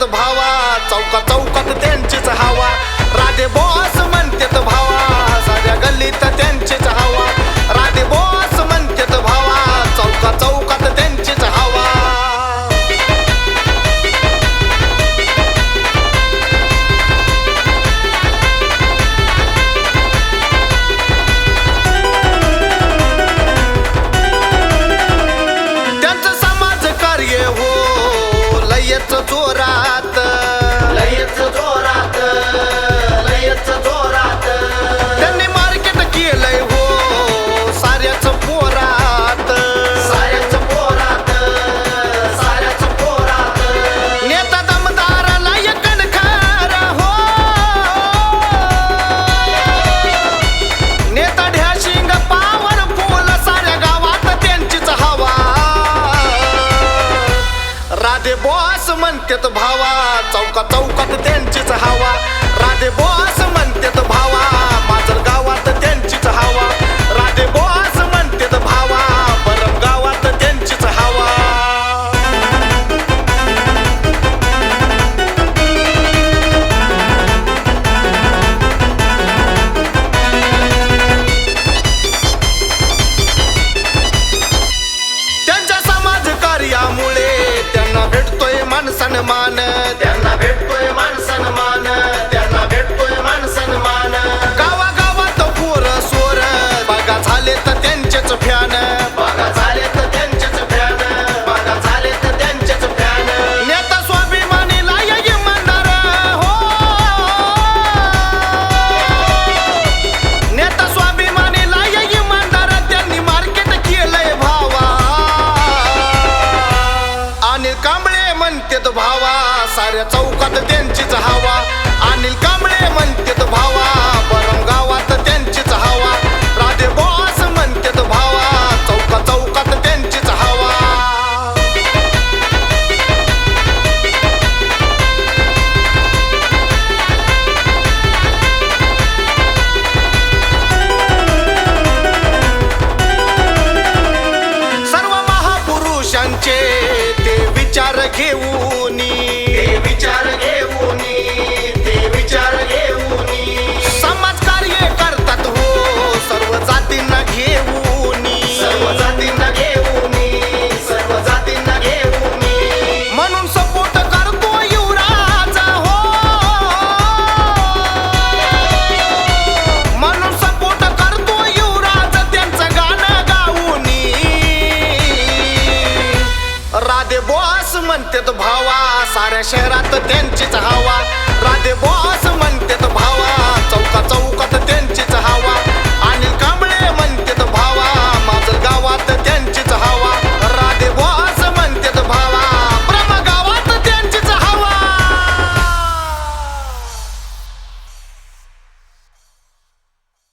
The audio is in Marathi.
भावा चौका चौकात त्यांचीच हवा. Radhe boss e tot urată Radhe boss म्हणतेत भावा चौका चौकात त्यांचीच हवा. राधे बॉस म्हणतेत मान 要走过的惦记着好娃。शहरात त्यांचीच हवा. राधे बॉस